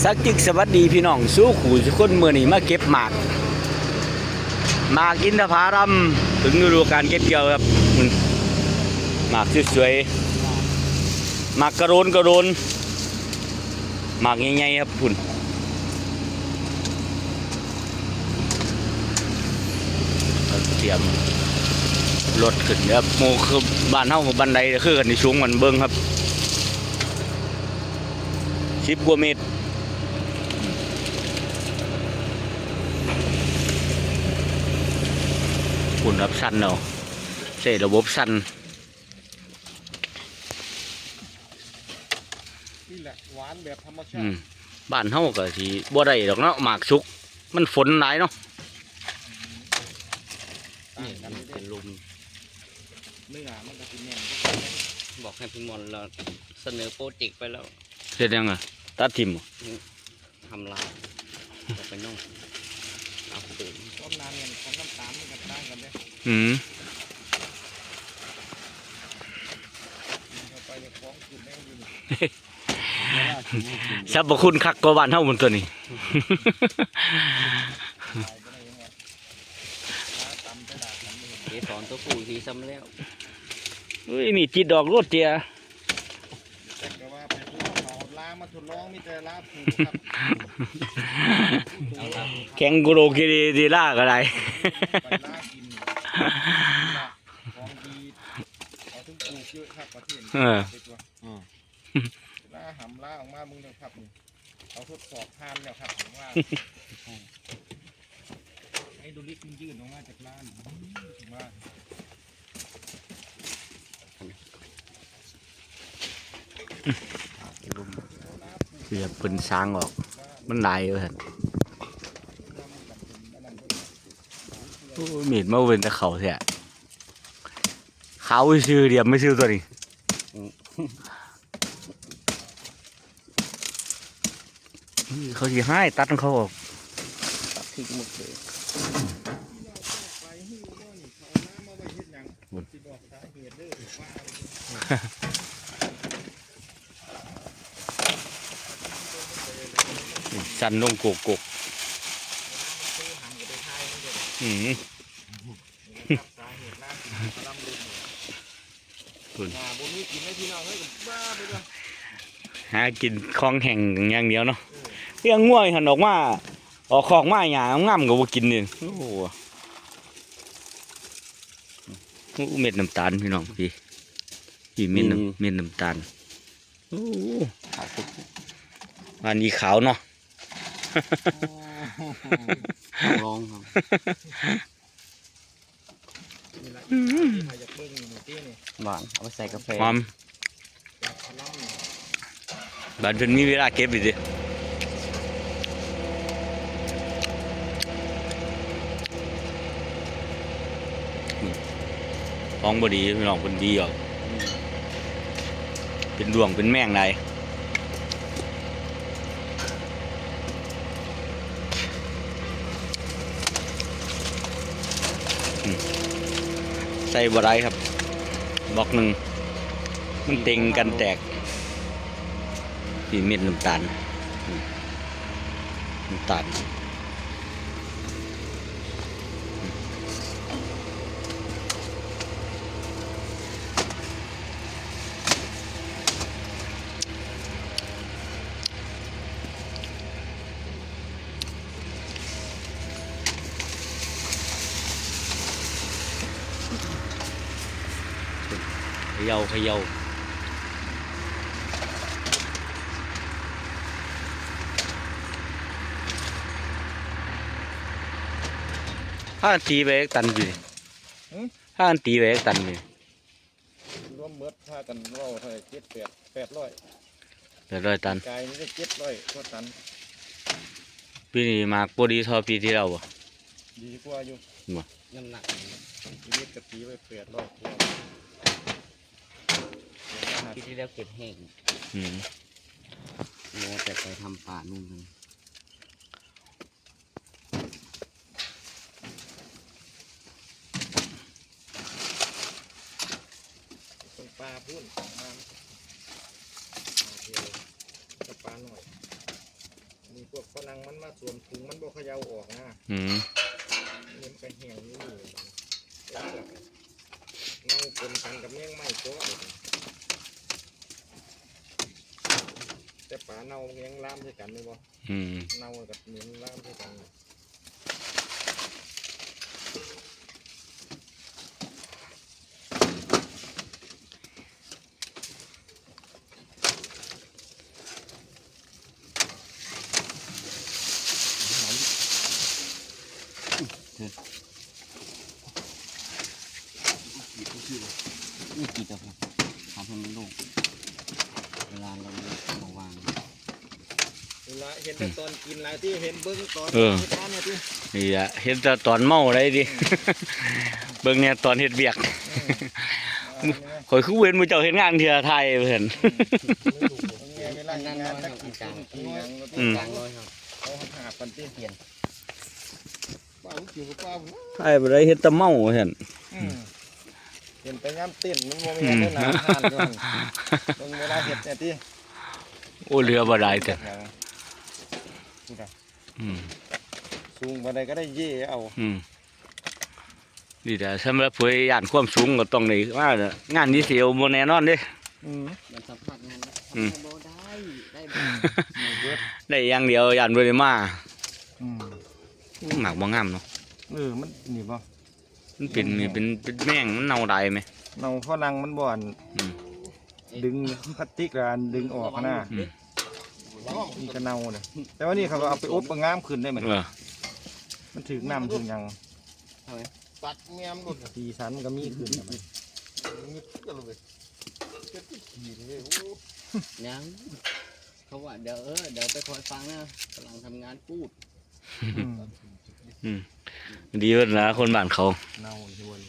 สักจิกสวัสดีพี่น้องสู้ขู่ทุกคนเมื่อนี้มาเก็บหมากหมากอินทผารัมถึงฤดูการเก็บเกี่ยวครับหมากสวยๆหมากกระโดนกระโดนหมากใหญ่ๆครับคุณเตรียมรถขึ้นครับโมคือบ้านเฮาบันไดคือกันในสูงมันเบิ้งครับสิบกว่าเมตร คุณรับสั้นเนาะใช้ระบบสั้นนี่แหละหวานแบบธรรมชาอืติบ้านเฮาก็สิบ่ได้ดอกเนาะหมากสุก มันฝนหลายเนาะนไม่เป็นลุมเนื้อมันก็สิแน่นบอกให้พี่มนเราเสนอโปรเจกต์ไปแล้วเฮ็ดยังไงตัดทิมทำลายจะไปน่อง ต้มน้ำเนี่ยของน้ำตาลมันก็ต่างกันเลยอืมกินเข้าไปเนี่ยของกินได้อยู่นี่สรรพคุณคักกว่าบ้านเฮาหมดตัวนี้ตายไปได้ยังไงตาตำไปด่าตำไม่เห็นเกสรตัวผู้ทีซ้ำแล้ว อุ้ยมีจิตดอกรถเจีย แต่ก็ว่าไปพูดเขา ล้ามาทดลองมีแต่ล้าผูกครับเอาละแข็งกุโรกิริดีล่าก็ได้ ไปล้ากินของดีเอาถึงปลูกเยอะครับประเทศเออ ไปตัวล้าหำล้าออกมามึงเลยครับนี่เอาทดสอบทานแล้วครับผมว่าไอ้ดูลิกมันยื่นออกมาจากร้านถึงว่าลุมเสียเพิ่นสร้างออก มันหลายเว่านมีดมาเว้นแต่เขาแท้เขาชื่อเดียมไม่ชื่อตัวนี้เขาสิให้ตัดของเขาออกตัดทิ้งหมดเลยไปหิ้วด้วยนี่เขาน้ำมาไว้เฮ็ดหยัง สันนงกกกกซื้อหังกับไปทายนี่เด้ออืมคุณอ่ากินได้พี่น้องแห้งอย่างเดียวเนาะเรื่องง่วยหันออกมาออกของมาหยางงามก็บ่กินนี่โอ้โหเม็ดน้ำตาลพี่น้องพี่พี่เม็ดน้ำเม็ดน้ำตาลโอ้โหอันนี้ขาวเนาะ ร้องครับนี่แหละใครอยากเบิ่งนี่นี่ตี้นี่หวานเอาไปใส่กาแฟหอมอยากขลังนี่บัดเพิ่นมีเวลาเก็บอยู่ดิของบ่ดีพี่น้องเพิ่นดีออกเป็นดวงเป็นแมงได้ ใส่บไรครับบล็อกหนึ่งมันเต็งกันแตกสีเม็ดน้ำตาลน้ำตาล เขย่าเขย่าถ้าอันตีไปเอกตันอยู่ดิถ้าอันตีไปเอกตันอยู่รวมเมิดพากันเว้าเท่าไหร่เจ็ดแปดแปดร้อยเดี๋ยวร้อยตันกายนี่ได้เจ็ดร้อยก็ตันปีนี้มากปดีเทอปีที่แล้วบ่ดีกว่าอยู่น้ำหนักชีวิตกะตีไว้แปดร้อยกว่า ที่ที่แล้วเก็บแห้งอืมโมแต่ไปทำป่านู่นเลยตรงปลาพุ่นมาโอเคกับปลาหน่อยพวกฝรั่งมันมาสวมถุงมันบ่เขย่าออกนะอืมนี่มันก็แห้งอยู่นี่แล้วก็เน่าปนกันกับแมงไม้ตัวแต่ ปลาเน่าแมงล่ามใช่กันเลยบ่อืม เน่ากับเหม็นล่ามใช่กันนี่กี่ตัวครับทำให้มันโลูกเวลาเรามาวาง เว ลาเห็นแต่ตอนกินหลายที่เห็นเบิ้งตอนเออทานเนี่ยที่นี่อะเห็นแต่ตอนเมาได้ดิ เบิ่งเนี่ยตอนเฮ็ดเวียกเออข่อยคือเว้นมือเจ้าเฮ็ดงานเทื่อไทยเพิ่นเนี่ยเวลาเห็นงานตะกี้กินกินงานก็อืต้องมกลางร้อยครับเอาหาปันที่เปลี่ยนป้าอยู่กับป้าผมไทยบ่ได้เฮ็ดแต่เมาเห็นอืมเห็นแต่ย้ำเต้นมันโมมีอะไรหนาทานด้วยมันเวลาเห็ดเนี่ยที่โอ้เรือบ่ได้แต่อย่าง นี่ค่ะอืมสูงบันไดก็ได้เย่เอาอืมนี่แต่สำหรับผู้ย่านความสูงก็ต้องนี่ว่างานนี้สิเอาบ่แน่นอนเด้ อืมมันสัมผัสงานอืมทำให้บ่ได้ ได้บ่เบิดได้อย่างเดียวย่านบ่ได้มาอืมหมักบ่งามเนาะเออมันนี่ป่ะมันเป็นนี่เป็นเป็นแม่งมันเน่าได้ไหม เนาฝรั่งมันบ่อนอืมดึงพลาสติกแล้วอันดึงออกนะอืม นี่ก็เน่าเลยแต่ว่านี่เขาก็เอาไปอบก็งามขึ้นได้เหมือนเออมันถึงน้ำถึงหยังตัดแง้มหลุดสีสันมันก็มีขึ้นนะมันงึดกันเลยเจ็บที่ขีดเลยโอ้ยังเขาว่าเดี๋ยวเออเดี๋ยวไปคอยฟังนะกำลังทำงานพูดอืมดีเพิ่นนะคนบ้านเขาเน่าอยู่บน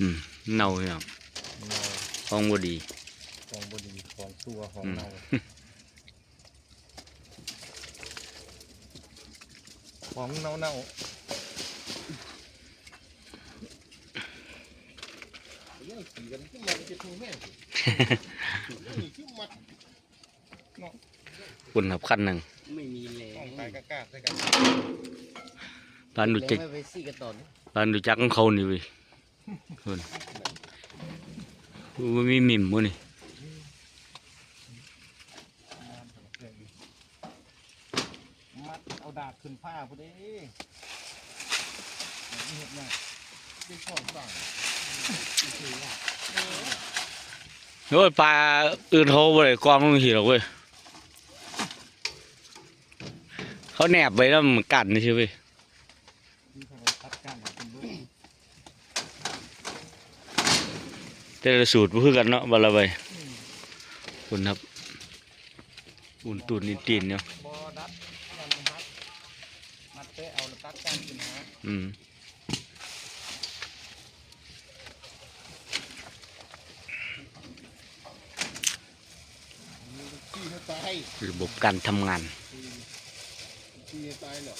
อืมเน่าเนี่ยเน่าของบ่ดีของบดีของตัวของอืมเน่า ของเน่าเน่ายขี่กันขึ้นมาจะทุ่งแม่ขึ้นมาคุณครับคันหนึงไม่มีแรงต้องไปกากาใส่กันบ้านดูจักปซี่กันต่อนะบ้านดูจักของเขานี่เว้ยเพิ่นบ่มีมิมบ่นี่ มัดเอาดาบ ดีเห็ดเนี่ยเป็นช่องต่างโอ้ยปลาอื่นเขาบ่ได้กองลงสิหรอกเว้ยเขาแนบไว้แล้วมันกัดนี่ใช่เว้ยที่เขาตัดการเป็นด้วยแต่ละสูตรบ่คือกันเนาะบัดละใบคุณครับอุ่นตูนนี่ตีนเนาะ บอดัดยันมัดมั ดเตะเอาแล้วตัดการขึ้นหาอืมขี่ให้ตายระบบการทำงาน ขี่ให้ตายเหรอ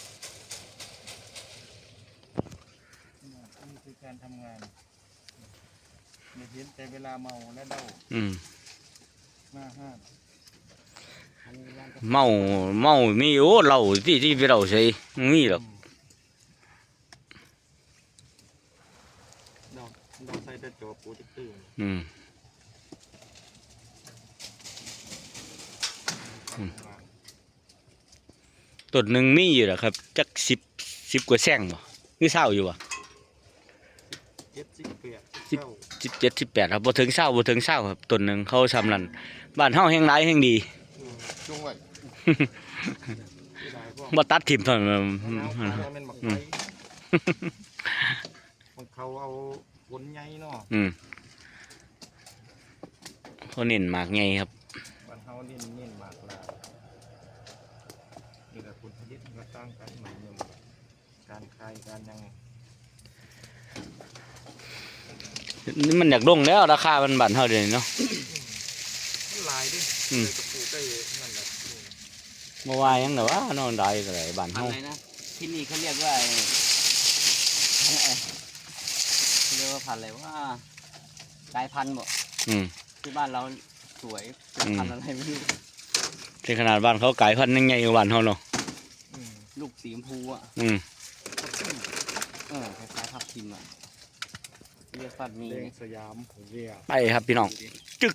นี่คือการทำงานไม่เห็นแต่เวลาเมาและเล่าอืม หน้าห้านทำงานก็เมาเมามีโอ้เหล้าที่ที่ไปเราใส่มีหรอกดอกดอกใส่แต่จอปูจิกตื้อ อืม การทำงาน ต้นหนึ่งมีอยู่หรอครับ จักสิบสิบกว่าแซงบ่นี่เศร้าอยู่บ่เจ็ดสิบเปียกสิบเจ้าสิบเจ็ดสิบแปดครับบ่ถึงเศร้าบ่ถึงเศร้าครับต้นหนึ่งเขาทำนั่นบ้านเฮาแห่งหลายแห่งดีจงไว้ที่ได้พวกบ่ตัดถิ่มเท่านั้นมะนาวขายแล้วแมันหมักอืไฟมมันเขาเอาผลใหญ่เนาะอืมเขาเน้นหมากไงครับมัน เขาเน้นเน้นหมากลานี่แหละผลผลิตมันก็ต่างกันเหมือนเดิมการคายการยังนี่มันอยากลงแล้วราคามันบ้านเฮาเดี๋ยวนี้เนาะมันหลายดิอืมเลยกระปูได้นั่นแหละบ่ว่าหยังดอกว่านอนได้ก็ได้บ้านพันเฮาธุ์อะไรนะที่นี่เขาเรียกว่าไอ้ไอ้ไอ้เขาเรียกว่าพันธุ์อะไรว่ากลายพันธุ์บ่อืมที่บ้านเรา สวยเป็พันอะไรไม่รู้ที่ขนาดบ้านเขาไก่พันธุ์ยังไงกว่าบ้านเขาเนาะลูกสีชมพูอะอืมเออคล้ายๆทับทิมอะเรียกสัตว์มีสยามผมเรียกไปครับพี่น้อง จึ๊ก